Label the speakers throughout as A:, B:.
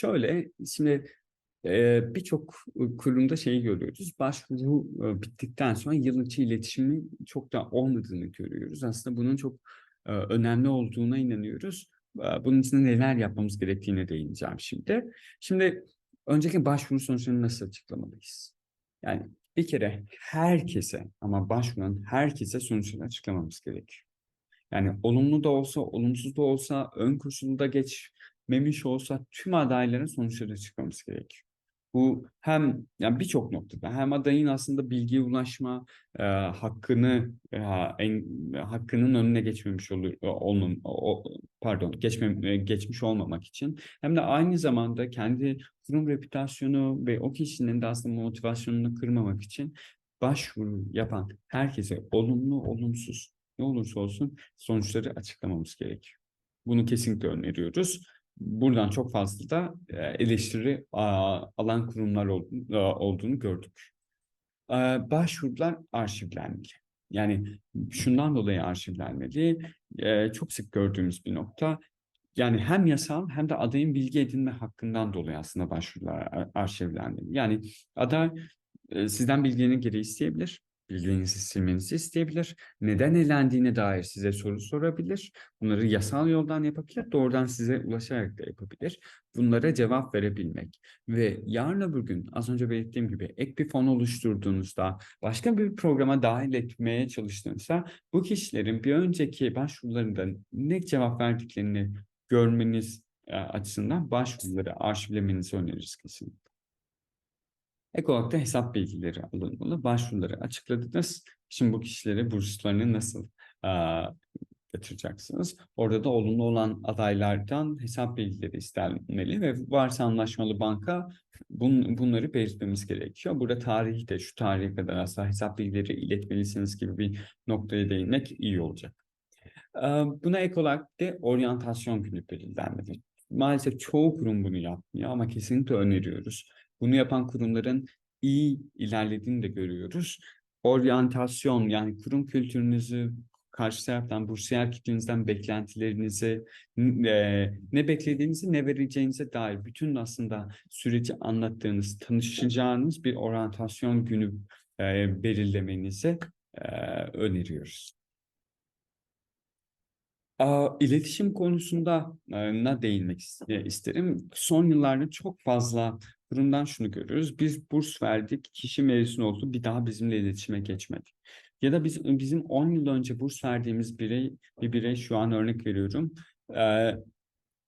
A: şöyle, şimdi birçok kurumda şeyi görüyoruz. Başvuru bittikten sonra yıl içi iletişimi çok da olmadığını görüyoruz. Aslında bunun çok önemli olduğuna inanıyoruz. Bunun için neler yapmamız gerektiğine değineceğim şimdi. Şimdi önceki başvuru sonuçlarını nasıl açıklamalıyız? Yani bir kere herkese ama başvuran herkese sonuçları açıklamamız gerekiyor. Yani olumlu da olsa, olumsuz da olsa, ön koşulu da geçmemiş olsa tüm adayların sonuçları açıklamamız gerekiyor. Bu hem yani birçok noktada hem adayın aslında bilgiye ulaşma e, hakkını e, en, hakkının önüne geçmemiş olur olmam o, pardon geçmem e, geçmiş olmamak için hem de aynı zamanda kendi kurum reputasyonu ve o kişinin de aslında motivasyonunu kırmamak için başvuru yapan herkese olumlu olumsuz ne olursa olsun sonuçları açıklamamız gerekiyor. Bunu kesinlikle öneriyoruz buradan çok fazla da eleştiri alan kurumlar e, olduğunu gördük. Başvurular arşivlenmeli. Yani şundan dolayı arşivlenmeli. Çok sık gördüğümüz bir nokta. Yani hem yasal hem de adayın bilgi edinme hakkından dolayı aslında başvurular arşivlenmeli. Yani aday sizden bilgilerini geri isteyebilir bilginizi silmenizi isteyebilir. Neden elendiğine dair size soru sorabilir. Bunları yasal yoldan yapabilir. Doğrudan size ulaşarak da yapabilir. Bunlara cevap verebilmek. Ve yarın öbür gün az önce belirttiğim gibi ek bir fon oluşturduğunuzda, başka bir programa dahil etmeye çalıştığınızda bu kişilerin bir önceki başvurularında ne cevap verdiklerini görmeniz e, açısından başvuruları arşivlemenizi öneririz kesinlikle. Ek hesap bilgileri alınmalı. Başvuruları açıkladınız. Şimdi bu kişilere burslarını nasıl a, yatıryacaksınız? Orada da olumlu olan adaylardan hesap bilgileri istenmeli ve varsa anlaşmalı banka bun, bunları belirtmemiz gerekiyor. Burada tarihi de şu tarihe kadar aslında hesap bilgileri iletmelisiniz gibi bir noktaya değinmek iyi olacak. Buna ek olarak da oryantasyon günü belirlenmeli. Maalesef çoğu kurum bunu yapmıyor ama kesinlikle öneriyoruz. Bunu yapan kurumların iyi ilerlediğini de görüyoruz. Oryantasyon yani kurum kültürünüzü karşı taraftan, bursiyer kitlenizden beklentilerinizi, e, ne beklediğinizi, ne vereceğinize dair bütün aslında süreci anlattığınız, tanışacağınız bir oryantasyon günü e, belirlemenizi e, öneriyoruz. İletişim konusunda ne değinmek isterim. Son yıllarda çok fazla kurumdan şunu görüyoruz. Biz burs verdik, kişi mezun oldu, bir daha bizimle iletişime geçmedi. Ya da biz bizim 10 yıl önce burs verdiğimiz birey, bir birey şu an örnek veriyorum. Ee,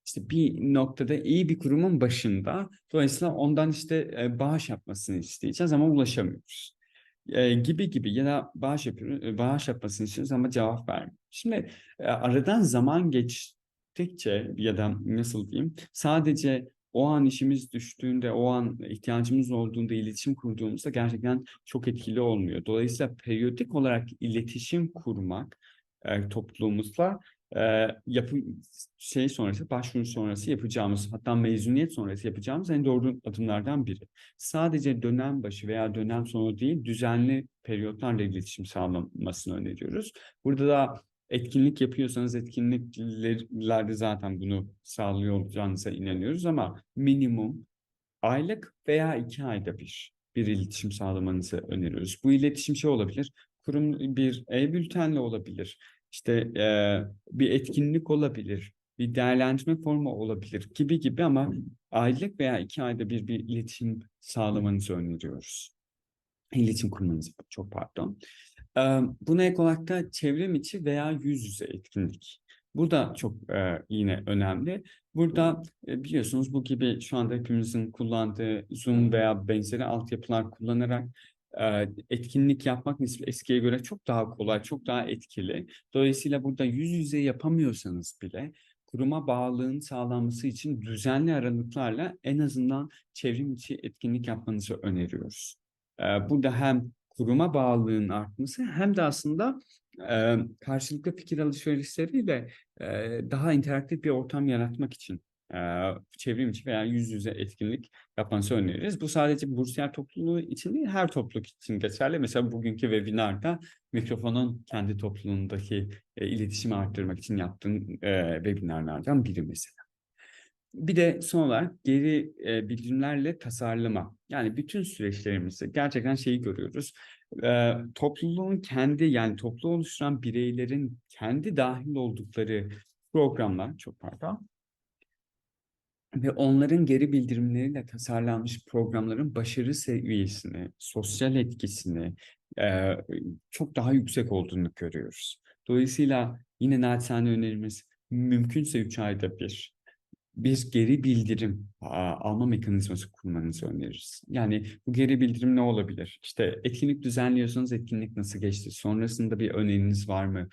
A: işte bir noktada iyi bir kurumun başında. Dolayısıyla ondan işte e, bağış yapmasını isteyeceğiz ama ulaşamıyoruz. E, gibi gibi ya da bağış yapıyoruz, e, bağış yapmasını istiyoruz ama cevap vermiyor. Şimdi e, aradan zaman geçtikçe ya da nasıl diyeyim sadece o an işimiz düştüğünde, o an ihtiyacımız olduğunda iletişim kurduğumuzda gerçekten çok etkili olmuyor. Dolayısıyla periyodik olarak iletişim kurmak e, toplumumuzla e, yapı şey sonrası, başvuru sonrası yapacağımız, hatta mezuniyet sonrası yapacağımız en doğru adımlardan biri. Sadece dönem başı veya dönem sonu değil, düzenli periyotlarla iletişim sağlamasını öneriyoruz. Burada da etkinlik yapıyorsanız etkinliklerde zaten bunu sağlıyor olacağınıza inanıyoruz ama minimum aylık veya iki ayda bir bir iletişim sağlamanızı öneriyoruz. Bu iletişim şey olabilir, kurum bir e-bültenle olabilir, işte e, bir etkinlik olabilir, bir değerlendirme formu olabilir gibi gibi ama aylık veya iki ayda bir bir iletişim sağlamanızı öneriyoruz. İletişim kurmanızı çok pardon. Buna ek olarak da çevrim içi veya yüz yüze etkinlik. Bu da çok yine önemli. Burada biliyorsunuz bu gibi şu anda hepimizin kullandığı Zoom veya benzeri altyapılar kullanarak etkinlik yapmak eskiye göre çok daha kolay, çok daha etkili. Dolayısıyla burada yüz yüze yapamıyorsanız bile kuruma bağlılığın sağlanması için düzenli aralıklarla en azından çevrim içi etkinlik yapmanızı öneriyoruz. Burada hem kuruma bağlılığın artması hem de aslında e, karşılıklı fikir alışverişleriyle e, daha interaktif bir ortam yaratmak için e, çevrim içi veya yüz yüze etkinlik yapmanızı öneririz. Bu sadece bursiyer topluluğu için değil, her topluluk için geçerli. Mesela bugünkü webinarda mikrofonun kendi topluluğundaki e, iletişimi arttırmak için yaptığım e, webinarlardan biri mesela. Bir de son olarak geri e, bildirimlerle tasarlama. Yani bütün süreçlerimizde gerçekten şeyi görüyoruz. E, topluluğun kendi yani topluluğu oluşturan bireylerin kendi dahil oldukları programlar, çok pardon, ve onların geri bildirimleriyle tasarlanmış programların başarı seviyesini, sosyal etkisini e, çok daha yüksek olduğunu görüyoruz. Dolayısıyla yine naçizane önerimiz mümkünse 3 ayda bir bir geri bildirim alma mekanizması kurmanızı öneririz. Yani bu geri bildirim ne olabilir? İşte etkinlik düzenliyorsanız etkinlik nasıl geçti? Sonrasında bir öneriniz var mı?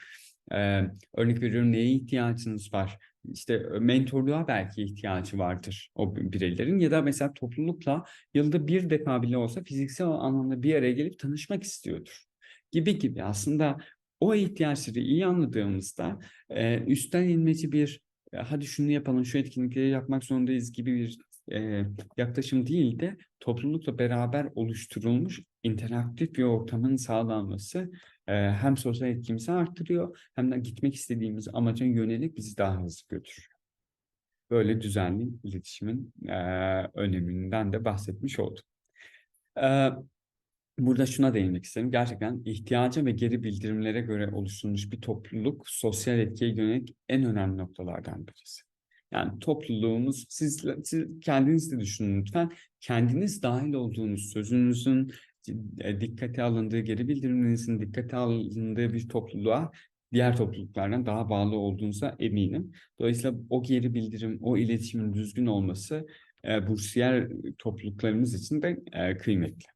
A: Ee, örnek veriyorum neye ihtiyacınız var? İşte mentorluğa belki ihtiyacı vardır o bireylerin ya da mesela toplulukla yılda bir defa bile olsa fiziksel anlamda bir araya gelip tanışmak istiyordur. Gibi gibi aslında o ihtiyaçları iyi anladığımızda e, üstten inmeci bir hadi şunu yapalım, şu etkinlikleri yapmak zorundayız gibi bir e, yaklaşım değil de toplulukla beraber oluşturulmuş interaktif bir ortamın sağlanması e, hem sosyal etkimizi arttırıyor hem de gitmek istediğimiz amaca yönelik bizi daha hızlı götürüyor. Böyle düzenli iletişimin e, öneminden de bahsetmiş oldum. E, Burada şuna değinmek isterim. Gerçekten ihtiyaca ve geri bildirimlere göre oluşturulmuş bir topluluk sosyal etkiye yönelik en önemli noktalardan birisi. Yani topluluğumuz, siz, siz kendiniz de düşünün lütfen. Kendiniz dahil olduğunuz sözünüzün e, dikkate alındığı, geri bildiriminizin dikkate alındığı bir topluluğa diğer topluluklardan daha bağlı olduğunuza eminim. Dolayısıyla o geri bildirim, o iletişimin düzgün olması e, bursiyer topluluklarımız için de e, kıymetli.